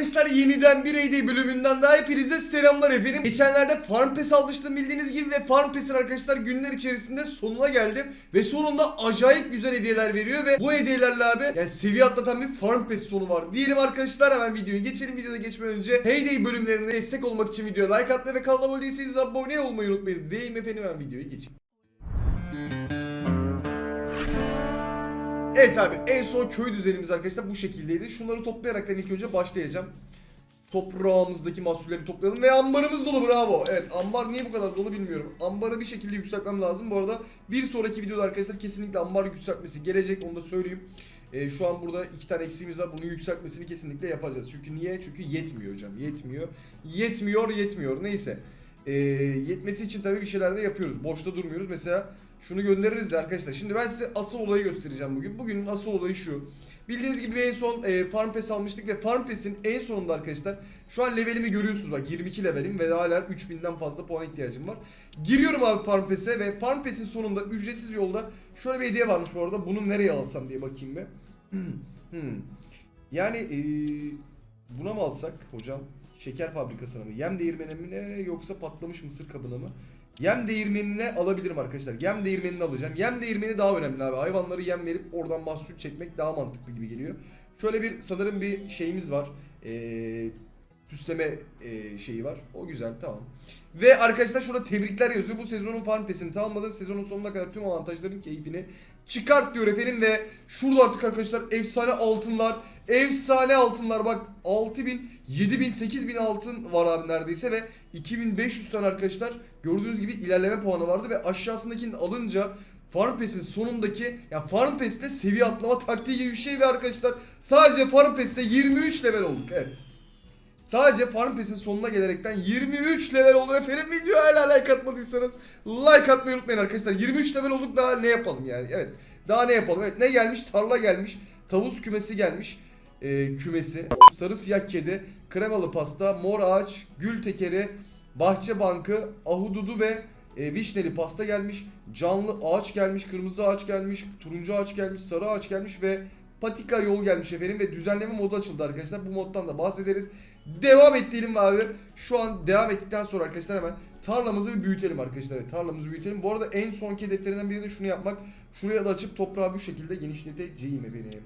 Arkadaşlar yeniden bir AD bölümünden daha hepinize selamlar efendim. Geçenlerde Farm Pass almıştım bildiğiniz gibi ve Farm Pass'in arkadaşlar günler içerisinde sonuna geldim. Ve sonunda acayip güzel hediyeler veriyor ve bu hediyelerle abi yani seviye atlatan bir Farm Pass sonu var. Diyelim arkadaşlar hemen videoyu geçelim. Videoda geçmeden önce Heyday bölümlerine destek olmak için videoya like atmayı ve kanala abone değilseniz abone olmayı unutmayın. Diyeyim efendim hemen videoya geçeyim. Evet abi en son köy düzenimiz arkadaşlar bu şekildeydi. Şunları toplayarak ilk önce başlayacağım. Toprağımızdaki mahsulleri toplayalım ve ambarımız dolu bravo. Evet ambar niye bu kadar dolu bilmiyorum. Ambarı bir şekilde yükseltmem lazım. Bu arada bir sonraki videoda arkadaşlar kesinlikle ambar yükseltmesi gelecek onu da söyleyeyim. Ee, şu an burada iki tane eksiğimiz var. Bunu yükseltmesini kesinlikle yapacağız. Çünkü niye? Çünkü yetmiyor hocam. Yetmiyor. Yetmiyor yetmiyor. Neyse. Ee, yetmesi için tabii bir şeyler de yapıyoruz. Boşta durmuyoruz. Mesela şunu göndeririz de arkadaşlar. Şimdi ben size asıl olayı göstereceğim bugün. Bugünün asıl olayı şu. Bildiğiniz gibi en son e, Farm Pass almıştık ve Farm Pass'in en sonunda arkadaşlar şu an levelimi görüyorsunuz bak 22 levelim ve hala 3000'den fazla puan ihtiyacım var. Giriyorum abi Farm Pass'e ve Farm Pass'in sonunda ücretsiz yolda şöyle bir hediye varmış bu arada. Bunu nereye alsam diye bakayım bir. Hmm. Yani e, buna mı alsak hocam? Şeker fabrikasına mı? Yem değirmenine mi ne yoksa patlamış mısır kabına mı? Yem değirmenine alabilirim arkadaşlar. Yem değirmenini alacağım. Yem değirmeni daha önemli abi. Hayvanları yem verip oradan mahsul çekmek daha mantıklı gibi geliyor. Şöyle bir sanırım bir şeyimiz var. Ee, süsleme e, şeyi var. O güzel tamam. Ve arkadaşlar şurada tebrikler yazıyor. Bu sezonun Farm Pass'ini tamamladın. Sezonun sonuna kadar tüm avantajların keyfini çıkart diyor efendim ve şurada artık arkadaşlar efsane altınlar, efsane altınlar bak 6000, 7000, 8000 altın var abi neredeyse ve 2500 tane arkadaşlar gördüğünüz gibi ilerleme puanı vardı ve aşağısındakini alınca Farm Pass'in sonundaki ya Farm Pass'te seviye atlama taktiği gibi bir şey ve arkadaşlar sadece Farm Pass'te 23 level olduk evet. Sadece Farm Pass'in sonuna gelerekten 23 level oldu efendim. Videoya hala like atmadıysanız like atmayı unutmayın arkadaşlar. 23 level olduk daha ne yapalım yani. Evet. Daha ne yapalım? Evet ne gelmiş? Tarla gelmiş. Tavus kümesi gelmiş. Ee, kümesi. Sarı siyah kedi. Kremalı pasta. Mor ağaç. Gül tekeri. Bahçe bankı. Ahududu ve e, vişneli pasta gelmiş. Canlı ağaç gelmiş. Kırmızı ağaç gelmiş. Turuncu ağaç gelmiş. Sarı ağaç gelmiş ve patika yol gelmiş efendim ve düzenleme modu açıldı arkadaşlar. Bu moddan da bahsederiz. Devam et diyelim abi. Şu an devam ettikten sonra arkadaşlar hemen tarlamızı bir büyütelim arkadaşlar. Evet, tarlamızı büyütelim. Bu arada en sonki hedeflerinden biri şunu yapmak. Şuraya da açıp toprağı bu şekilde genişleteceğim efendim.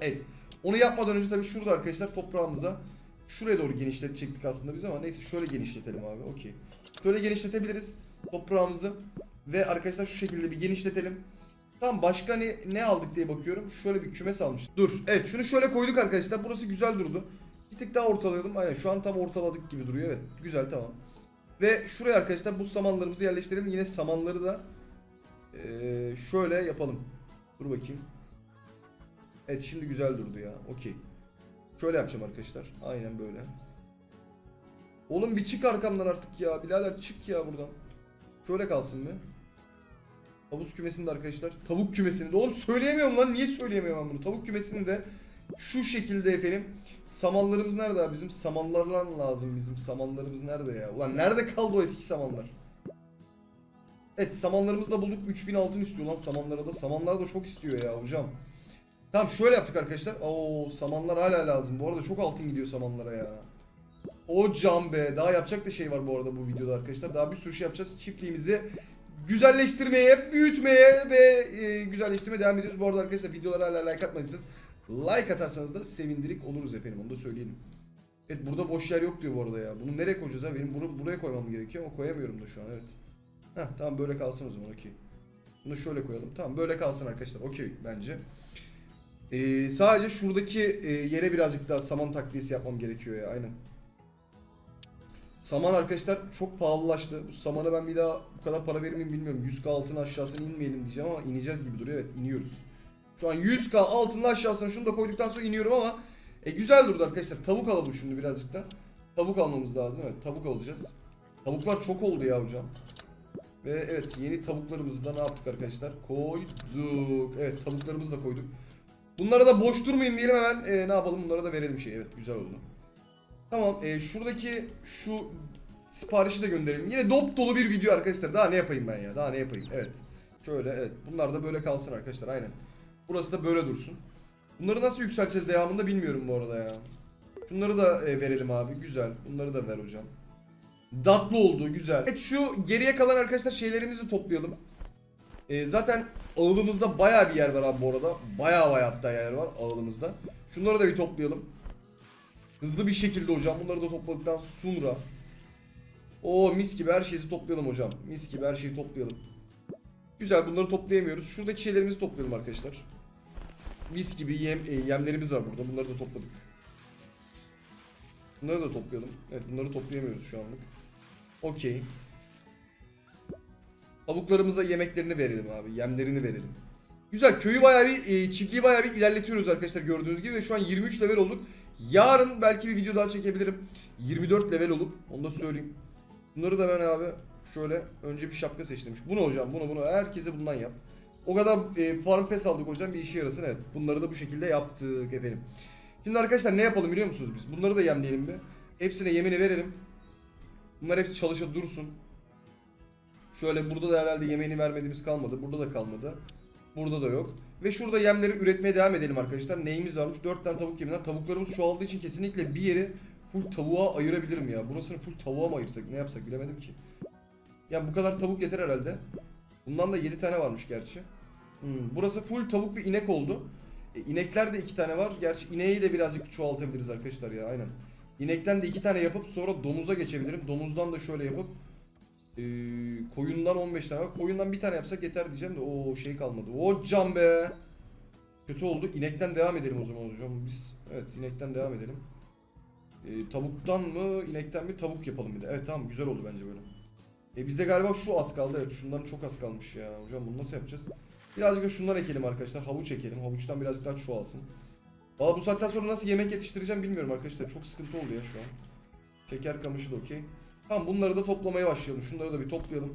Evet. Onu yapmadan önce tabii şurada arkadaşlar toprağımıza şuraya doğru genişletecektik aslında biz ama neyse şöyle genişletelim abi. Okey. Şöyle genişletebiliriz toprağımızı ve arkadaşlar şu şekilde bir genişletelim. Tamam başka ne, ne aldık diye bakıyorum. Şöyle bir kümes almış. Dur. Evet şunu şöyle koyduk arkadaşlar. Burası güzel durdu. Bir tık daha ortalayalım. Aynen şu an tam ortaladık gibi duruyor. Evet güzel tamam. Ve şuraya arkadaşlar bu samanlarımızı yerleştirelim. Yine samanları da eee, şöyle yapalım. Dur bakayım. Evet şimdi güzel durdu ya. Okey. Şöyle yapacağım arkadaşlar. Aynen böyle. Oğlum bir çık arkamdan artık ya. Birader çık ya buradan. Şöyle kalsın be. Havuz kümesinde arkadaşlar. Tavuk kümesinde. Oğlum söyleyemiyorum lan. Niye söyleyemiyorum ben bunu? Tavuk kümesini de şu şekilde efendim. Samanlarımız nerede abi? Bizim samanlarlar lazım. Bizim samanlarımız nerede ya? Ulan nerede kaldı o eski samanlar? Evet samanlarımızı da bulduk. 3000 altın istiyor lan samanlara da. Samanlar da çok istiyor ya hocam. Tamam şöyle yaptık arkadaşlar. Oo samanlar hala lazım. Bu arada çok altın gidiyor samanlara ya. Hocam be. Daha yapacak da şey var bu arada bu videoda arkadaşlar. Daha bir sürü şey yapacağız. Çiftliğimizi güzelleştirmeye, büyütmeye ve e, güzelleştirmeye devam ediyoruz. Bu arada arkadaşlar videolara hala like atmadıysanız like atarsanız da sevindirik oluruz efendim. Onu da söyleyelim. Evet burada boş yer yok diyor bu arada ya. Bunu nereye koyacağız ha? Benim bunu buraya koymam gerekiyor ama koyamıyorum da şu an evet. Heh tamam böyle kalsın o zaman okey. Bunu şöyle koyalım. Tamam böyle kalsın arkadaşlar. Okey bence. Ee, sadece şuradaki e, yere birazcık daha saman takviyesi yapmam gerekiyor ya aynen. Saman arkadaşlar çok pahalılaştı. Bu samana ben bir daha bu kadar para verir miyim bilmiyorum. 100k altın aşağısına inmeyelim diyeceğim ama ineceğiz gibi duruyor. Evet iniyoruz. Şu an 100k altının aşağısına şunu da koyduktan sonra iniyorum ama e, güzel durdu arkadaşlar. Tavuk alalım şimdi birazcık da. Tavuk almamız lazım. Evet tavuk alacağız. Tavuklar çok oldu ya hocam. Ve evet yeni tavuklarımızı da ne yaptık arkadaşlar? Koyduk. Evet tavuklarımızı da koyduk. Bunlara da boş durmayın diyelim hemen e, ne yapalım bunlara da verelim şey. Evet güzel oldu. Tamam e, şuradaki şu siparişi de gönderelim. Yine dop dolu bir video arkadaşlar. Daha ne yapayım ben ya? Daha ne yapayım? Evet. Şöyle evet. Bunlar da böyle kalsın arkadaşlar. Aynen. Burası da böyle dursun. Bunları nasıl yükselteceğiz devamında bilmiyorum bu arada ya. Bunları da e, verelim abi. Güzel. Bunları da ver hocam. Datlı oldu. Güzel. Evet şu geriye kalan arkadaşlar şeylerimizi toplayalım. E, zaten ağılımızda bayağı bir yer var abi bu arada. Bayağı bayağı hatta yer var ağılımızda. Şunları da bir toplayalım. Hızlı bir şekilde hocam. Bunları da topladıktan sonra. O mis gibi her şeyi toplayalım hocam. Mis gibi her şeyi toplayalım. Güzel bunları toplayamıyoruz. Şuradaki şeylerimizi toplayalım arkadaşlar. Mis gibi yem, e, yemlerimiz var burada. Bunları da topladık. Bunları da toplayalım. Evet bunları toplayamıyoruz şu anlık. Okey. Tavuklarımıza yemeklerini verelim abi. Yemlerini verelim. Güzel. Köyü bayağı bir, e, çiftliği bayağı bir ilerletiyoruz arkadaşlar gördüğünüz gibi. Ve şu an 23 level olduk. Yarın belki bir video daha çekebilirim. 24 level olup. Onu da söyleyeyim. Bunları da ben abi şöyle önce bir şapka seçtim. Bunu hocam bunu bunu herkese bundan yap. O kadar e, farm pes aldık hocam bir işe yarasın evet. Bunları da bu şekilde yaptık efendim. Şimdi arkadaşlar ne yapalım biliyor musunuz biz? Bunları da yemleyelim bir. Hepsine yemini verelim. Bunlar hepsi çalışa dursun. Şöyle burada da herhalde yemeğini vermediğimiz kalmadı. Burada da kalmadı. Burada da yok. Ve şurada yemleri üretmeye devam edelim arkadaşlar. Neyimiz varmış? 4 tane tavuk yeminden. Tavuklarımız çoğaldığı için kesinlikle bir yeri full tavuğa ayırabilirim ya. Burasını full tavuğa mı ayırsak? Ne yapsak bilemedim ki. Ya bu kadar tavuk yeter herhalde. Bundan da 7 tane varmış gerçi. Hmm, burası full tavuk ve inek oldu. E, inekler de 2 tane var. Gerçi ineği de birazcık çoğaltabiliriz arkadaşlar ya aynen. İnekten de 2 tane yapıp sonra domuza geçebilirim. Domuzdan da şöyle yapıp koyundan 15 tane. Koyundan bir tane yapsak yeter diyeceğim de o şey kalmadı. Hocam be. Kötü oldu. İnekten devam edelim o zaman hocam. Biz evet inekten devam edelim. E, tavuktan mı inekten mi tavuk yapalım bir de. Evet tamam güzel oldu bence böyle. E bizde galiba şu az kaldı. Evet şundan çok az kalmış ya. Hocam bunu nasıl yapacağız? Birazcık da şundan ekelim arkadaşlar. Havuç ekelim. Havuçtan birazcık daha çoğalsın. Valla bu saatten sonra nasıl yemek yetiştireceğim bilmiyorum arkadaşlar. Çok sıkıntı oldu ya şu an. Şeker kamışı da okey. Tamam bunları da toplamaya başlayalım. Şunları da bir toplayalım.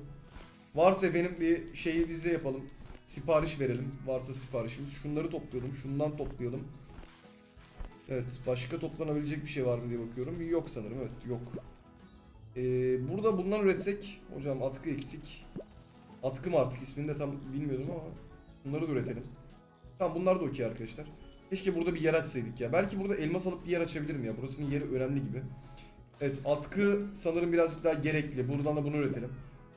Varsa efendim bir şeyi bize yapalım. Sipariş verelim. Varsa siparişimiz. Şunları toplayalım. Şundan toplayalım. Evet. Başka toplanabilecek bir şey var mı diye bakıyorum. Yok sanırım. Evet. Yok. Ee, burada bundan üretsek. Hocam atkı eksik. Atkı mı artık ismini de tam bilmiyordum ama. Bunları da üretelim. Tamam bunlar da okey arkadaşlar. Keşke burada bir yer açsaydık ya. Belki burada elmas alıp bir yer açabilirim ya. Burasının yeri önemli gibi. Evet atkı sanırım birazcık daha gerekli. Buradan da bunu üretelim.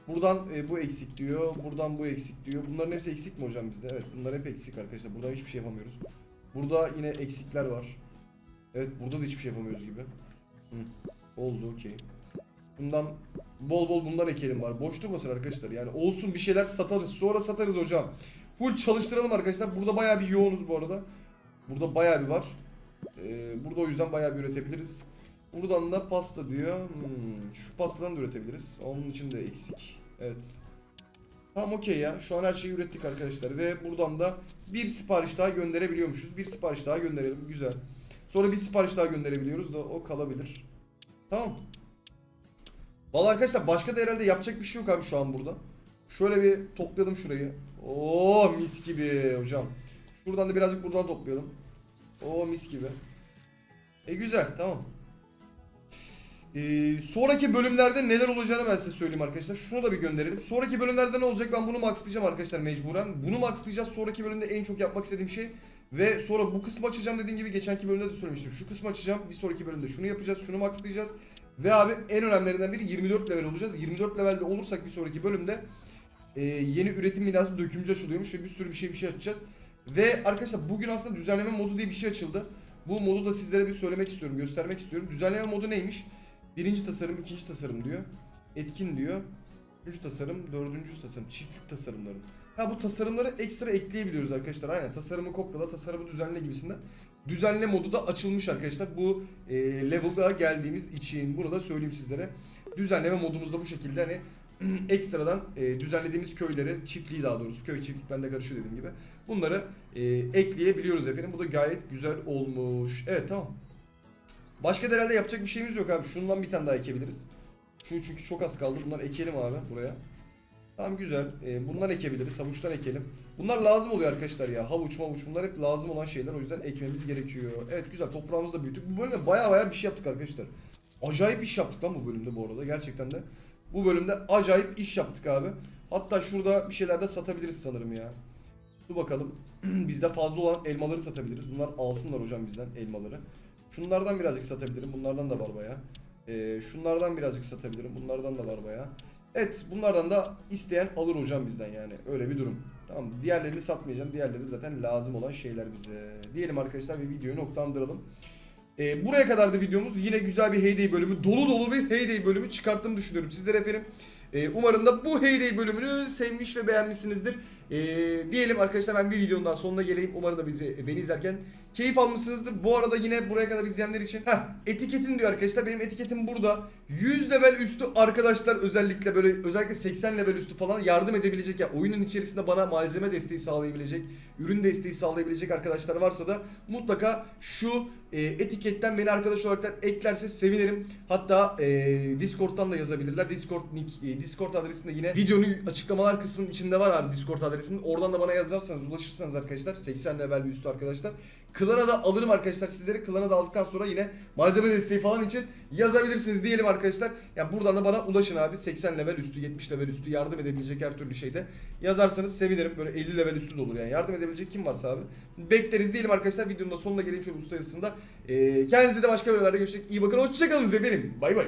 Buradan e, bu eksik diyor. Buradan bu eksik diyor. Bunların hepsi eksik mi hocam bizde? Evet bunlar hep eksik arkadaşlar. Buradan hiçbir şey yapamıyoruz. Burada yine eksikler var. Evet burada da hiçbir şey yapamıyoruz gibi. Hı. Oldu okey. Bundan bol bol bunlar ekelim var. Boş durmasın arkadaşlar. Yani olsun bir şeyler satarız. Sonra satarız hocam. Full çalıştıralım arkadaşlar. Burada bayağı bir yoğunuz bu arada. Burada bayağı bir var. Ee, burada o yüzden bayağı bir üretebiliriz. Buradan da pasta diyor. Hmm, şu pastadan da üretebiliriz. Onun için de eksik. Evet. Tamam okey ya. Şu an her şeyi ürettik arkadaşlar. Ve buradan da bir sipariş daha gönderebiliyormuşuz. Bir sipariş daha gönderelim. Güzel. Sonra bir sipariş daha gönderebiliyoruz da o kalabilir. Tamam. Vallahi arkadaşlar başka da herhalde yapacak bir şey yok abi şu an burada. Şöyle bir toplayalım şurayı. Oo mis gibi hocam. Şuradan da birazcık buradan toplayalım. Oo mis gibi. E güzel tamam. Ee, sonraki bölümlerde neler olacağını ben size söyleyeyim arkadaşlar. Şunu da bir gönderelim. Sonraki bölümlerde ne olacak ben bunu maxlayacağım arkadaşlar mecburen. Bunu maxlayacağız. Sonraki bölümde en çok yapmak istediğim şey. Ve sonra bu kısmı açacağım dediğim gibi geçenki bölümde de söylemiştim. Şu kısmı açacağım. Bir sonraki bölümde şunu yapacağız. Şunu maxlayacağız. Ve abi en önemlilerinden biri 24 level olacağız. 24 levelde olursak bir sonraki bölümde e, yeni üretim binası dökümcü açılıyormuş ve bir sürü bir şey bir şey açacağız. Ve arkadaşlar bugün aslında düzenleme modu diye bir şey açıldı. Bu modu da sizlere bir söylemek istiyorum, göstermek istiyorum. Düzenleme modu neymiş? Birinci tasarım, ikinci tasarım diyor. Etkin diyor. Üçüncü tasarım, dördüncü tasarım. Çiftlik tasarımları. Ha bu tasarımları ekstra ekleyebiliyoruz arkadaşlar. Aynen tasarımı kopyala, tasarımı düzenle gibisinden. Düzenle modu da açılmış arkadaşlar. Bu e, level'a geldiğimiz için bunu da söyleyeyim sizlere. Düzenleme modumuzda bu şekilde hani ekstradan e, düzenlediğimiz köyleri, çiftliği daha doğrusu köy çiftlik bende karışıyor dediğim gibi. Bunları e, ekleyebiliyoruz efendim. Bu da gayet güzel olmuş. Evet tamam. Başka da herhalde yapacak bir şeyimiz yok abi. Şundan bir tane daha ekebiliriz. Şu çünkü çok az kaldı. Bunları ekelim abi buraya. Tamam güzel. Ee, bundan ekebiliriz. Havuçtan ekelim. Bunlar lazım oluyor arkadaşlar ya. Havuç mavuç bunlar hep lazım olan şeyler. O yüzden ekmemiz gerekiyor. Evet güzel. Toprağımızı da büyüttük. Bu bölümde baya baya bir şey yaptık arkadaşlar. Acayip iş yaptık lan bu bölümde bu arada. Gerçekten de. Bu bölümde acayip iş yaptık abi. Hatta şurada bir şeyler de satabiliriz sanırım ya. Dur bakalım. Bizde fazla olan elmaları satabiliriz. Bunlar alsınlar hocam bizden elmaları. Şunlardan birazcık satabilirim. Bunlardan da var baya. Ee, şunlardan birazcık satabilirim. Bunlardan da var baya. Evet bunlardan da isteyen alır hocam bizden yani. Öyle bir durum. Tamam? Diğerlerini satmayacağım. Diğerleri zaten lazım olan şeyler bize. Diyelim arkadaşlar ve videoyu noktalandıralım. Ee, buraya kadar da videomuz yine güzel bir Heyday bölümü, dolu dolu bir Heyday bölümü çıkarttığımı düşünüyorum sizlere efendim. Ee, umarım da bu Heyday bölümünü sevmiş ve beğenmişsinizdir. Ee, diyelim arkadaşlar ben bir videonun daha sonuna geleyim. Umarım da bizi beni izlerken keyif almışsınızdır. Bu arada yine buraya kadar izleyenler için heh, etiketin diyor arkadaşlar. Benim etiketim burada. 100 level üstü arkadaşlar özellikle böyle özellikle 80 level üstü falan yardım edebilecek ya oyunun içerisinde bana malzeme desteği sağlayabilecek, ürün desteği sağlayabilecek arkadaşlar varsa da mutlaka şu e, etiketten beni arkadaş olarak da eklerse sevinirim. Hatta e, Discord'dan da yazabilirler. Discord nick, e, Discord adresinde yine videonun açıklamalar kısmının içinde var abi Discord adresinin. Oradan da bana yazarsanız ulaşırsanız arkadaşlar 80 level ve üstü arkadaşlar. Klana da alırım arkadaşlar sizleri. Klana da aldıktan sonra yine malzeme desteği falan için yazabilirsiniz diyelim arkadaşlar. Yani buradan da bana ulaşın abi. 80 level üstü, 70 level üstü yardım edebilecek her türlü şeyde yazarsanız sevinirim. Böyle 50 level üstü de olur yani. Yardım edebilecek kim varsa abi. Bekleriz diyelim arkadaşlar. Videonun da sonuna geleyim şöyle usta yazısında. Ee, kendinize de başka bölümlerde görüşecek. İyi bakın. Hoşçakalın efendim. Bay bay.